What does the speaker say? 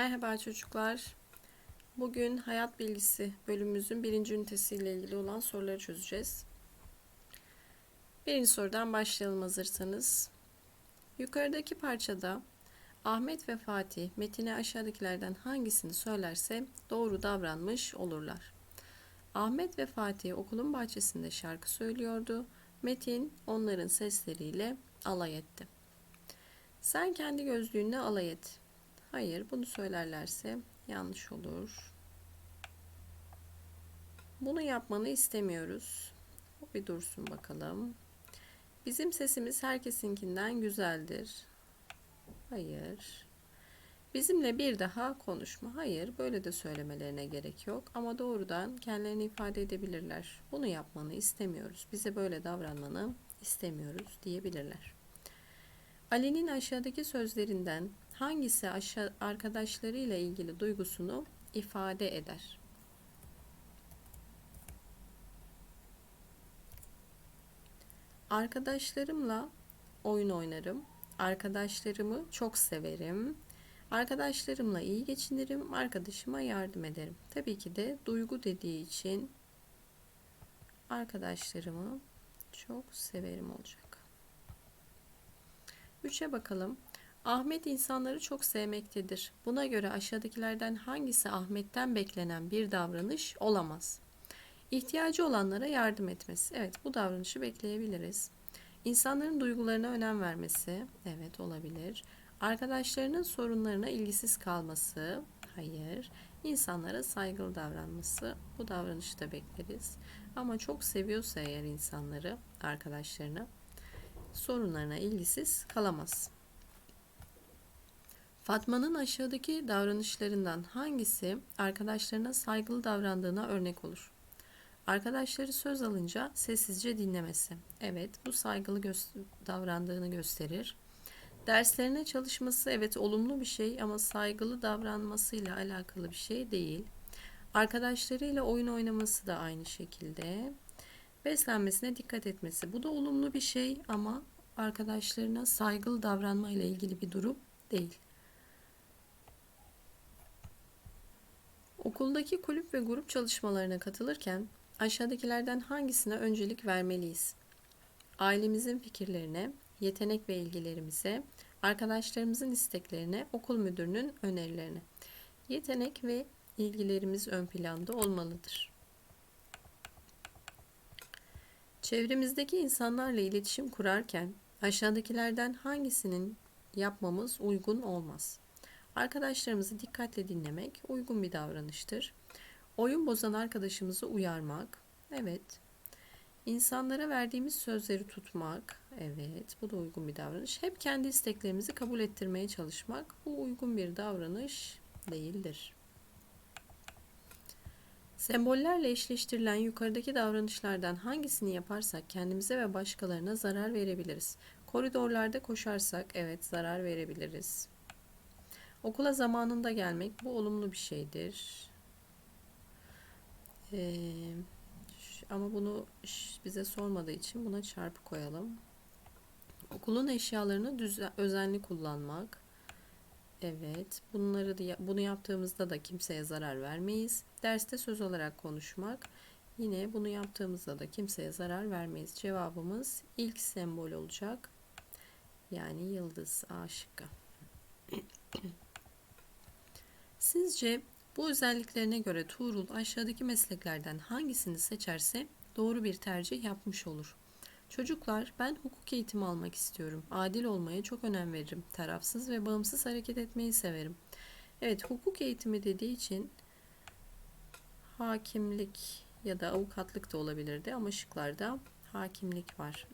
Merhaba çocuklar. Bugün hayat bilgisi bölümümüzün birinci ünitesiyle ilgili olan soruları çözeceğiz. Birinci sorudan başlayalım hazırsanız. Yukarıdaki parçada Ahmet ve Fatih metine aşağıdakilerden hangisini söylerse doğru davranmış olurlar. Ahmet ve Fatih okulun bahçesinde şarkı söylüyordu. Metin onların sesleriyle alay etti. Sen kendi gözlüğünle alay et. Hayır, bunu söylerlerse yanlış olur. Bunu yapmanı istemiyoruz. Bir dursun bakalım. Bizim sesimiz herkesinkinden güzeldir. Hayır. Bizimle bir daha konuşma. Hayır, böyle de söylemelerine gerek yok. Ama doğrudan kendilerini ifade edebilirler. Bunu yapmanı istemiyoruz. Bize böyle davranmanı istemiyoruz diyebilirler. Ali'nin aşağıdaki sözlerinden hangisi aşağı arkadaşlarıyla ilgili duygusunu ifade eder? Arkadaşlarımla oyun oynarım. Arkadaşlarımı çok severim. Arkadaşlarımla iyi geçinirim. Arkadaşıma yardım ederim. Tabii ki de duygu dediği için arkadaşlarımı çok severim olacak. Üçe bakalım. Ahmet insanları çok sevmektedir. Buna göre aşağıdakilerden hangisi Ahmet'ten beklenen bir davranış olamaz? İhtiyacı olanlara yardım etmesi. Evet, bu davranışı bekleyebiliriz. İnsanların duygularına önem vermesi. Evet, olabilir. Arkadaşlarının sorunlarına ilgisiz kalması. Hayır. İnsanlara saygılı davranması. Bu davranışı da bekleriz. Ama çok seviyorsa eğer insanları, arkadaşlarını sorunlarına ilgisiz kalamaz. Fatma'nın aşağıdaki davranışlarından hangisi arkadaşlarına saygılı davrandığına örnek olur? Arkadaşları söz alınca sessizce dinlemesi. Evet, bu saygılı gö- davrandığını gösterir. Derslerine çalışması evet olumlu bir şey ama saygılı davranmasıyla alakalı bir şey değil. Arkadaşlarıyla oyun oynaması da aynı şekilde. Beslenmesine dikkat etmesi. Bu da olumlu bir şey ama arkadaşlarına saygılı davranmayla ilgili bir durum değil. Okuldaki kulüp ve grup çalışmalarına katılırken aşağıdakilerden hangisine öncelik vermeliyiz? Ailemizin fikirlerine, yetenek ve ilgilerimize, arkadaşlarımızın isteklerine, okul müdürünün önerilerine. Yetenek ve ilgilerimiz ön planda olmalıdır. Çevremizdeki insanlarla iletişim kurarken aşağıdakilerden hangisinin yapmamız uygun olmaz? Arkadaşlarımızı dikkatle dinlemek uygun bir davranıştır. Oyun bozan arkadaşımızı uyarmak, evet. İnsanlara verdiğimiz sözleri tutmak, evet. Bu da uygun bir davranış. Hep kendi isteklerimizi kabul ettirmeye çalışmak, bu uygun bir davranış değildir. Sembollerle eşleştirilen yukarıdaki davranışlardan hangisini yaparsak kendimize ve başkalarına zarar verebiliriz. Koridorlarda koşarsak evet zarar verebiliriz. Okula zamanında gelmek bu olumlu bir şeydir. Ee, ama bunu bize sormadığı için buna çarpı koyalım. Okulun eşyalarını düzen, özenli kullanmak. Evet, bunları da, bunu yaptığımızda da kimseye zarar vermeyiz. Derste söz olarak konuşmak. Yine bunu yaptığımızda da kimseye zarar vermeyiz. Cevabımız ilk sembol olacak. Yani yıldız A şıkkı. Sizce bu özelliklerine göre Tuğrul aşağıdaki mesleklerden hangisini seçerse doğru bir tercih yapmış olur? Çocuklar ben hukuk eğitimi almak istiyorum. Adil olmaya çok önem veririm. Tarafsız ve bağımsız hareket etmeyi severim. Evet hukuk eğitimi dediği için hakimlik ya da avukatlık da olabilirdi ama şıklarda hakimlik var.